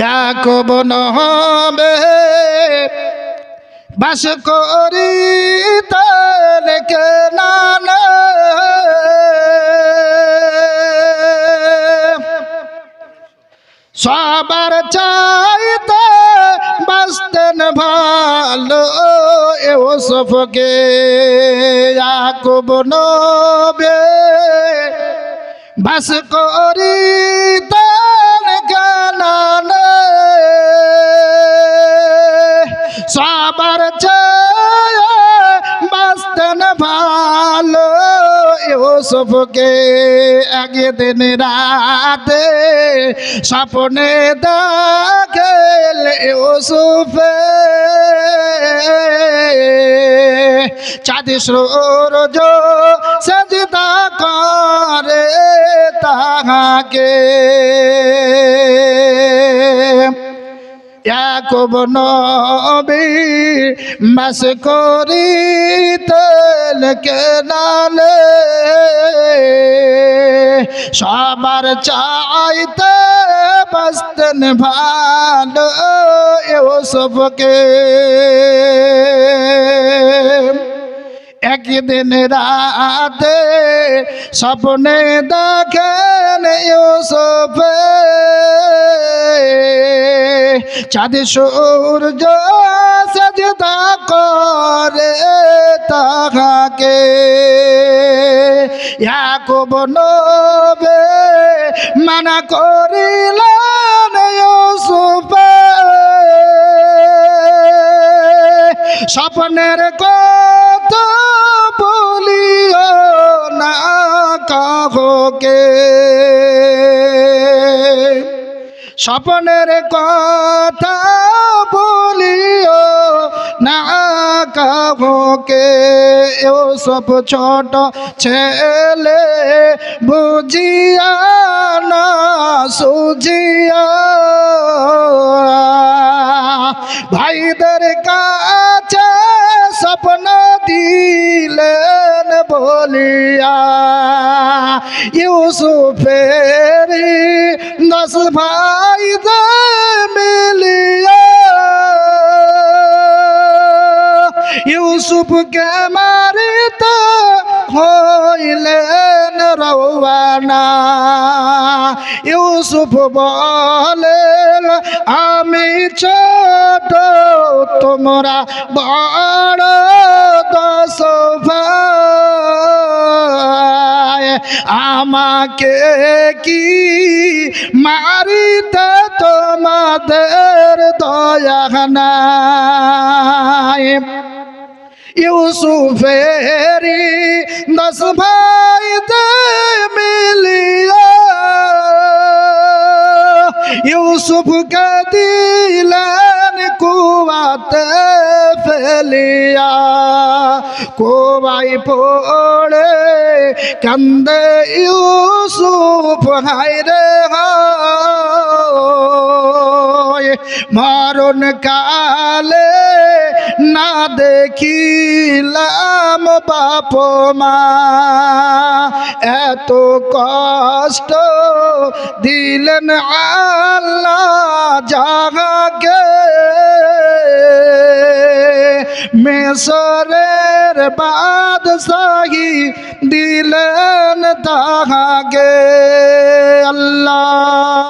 ইয়াকুব নহবে। বাস করি নানা সবার চাইতে বাঁচতেন ভালো এও সফকে ইয়াকুব নবে বাস করি তান গানানে ইউসুফকে একদিন রাতে স্বপ্নে দেখেল ইউসুফে। চাঁদ সূর্য সজদা করে তাহাকে। ইয়াকুব নবী মাস করি তেল কেনালে সবার চাইতে বাঁচতেন ভালো ইউসুফকে। একদিন রাতে স্বপ্নে দেখেন ইউসুফে চাঁদ সূর্য সজদা করে তাহাকে। ইয়াকুব নবে মানা করিলেন ইউসুফে। স্বপ্নের কথা স্বপ্নের কথা বলিও না কাহকে ও সব ছোট ছেলে বুঝিয়া না সুজিয়া ভাইদের কাছে স্বপ্ন দিলেন বলিয়া ইউসুফের দশ ভাই ইউসুফকে মারিতে হইলেন রওয়ানা। ইউসুফ বলেন, আমি ছোট, তোমরা বড় দশ আমাকে কি মারিতে তোমাদের দয়া ইউসুফেরি দশ ভাই মিলিয়া। ইউসুফকে দিলেন কুয়াতে ফেলিয়া। কোবাই পড়ে কান্দে ইউসুফ হাইরে হয়। মরণ কালে না দেখিলাম বাপ মা। এত কষ্ট দিলেন আল্লাহ জাগাকে মেসরের বাদশাহী দিলেন তাহাকে আল্লাহ।